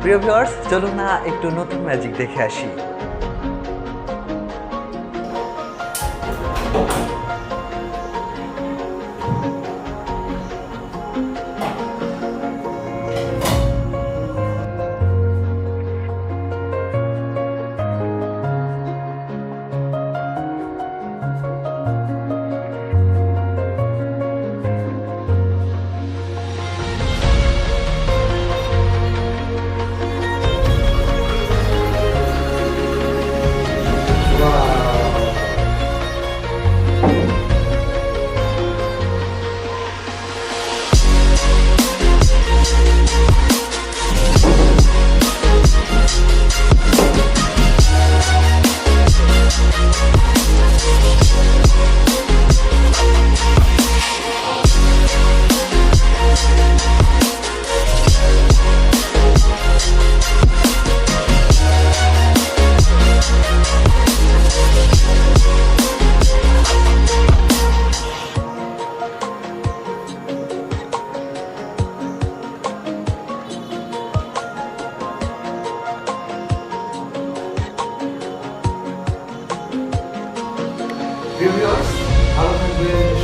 প্রিয় ভিউয়ার্স চলুন না একটু নতুন ম্যাজিক দেখে আসি। Biliyoruz. Hanımefendi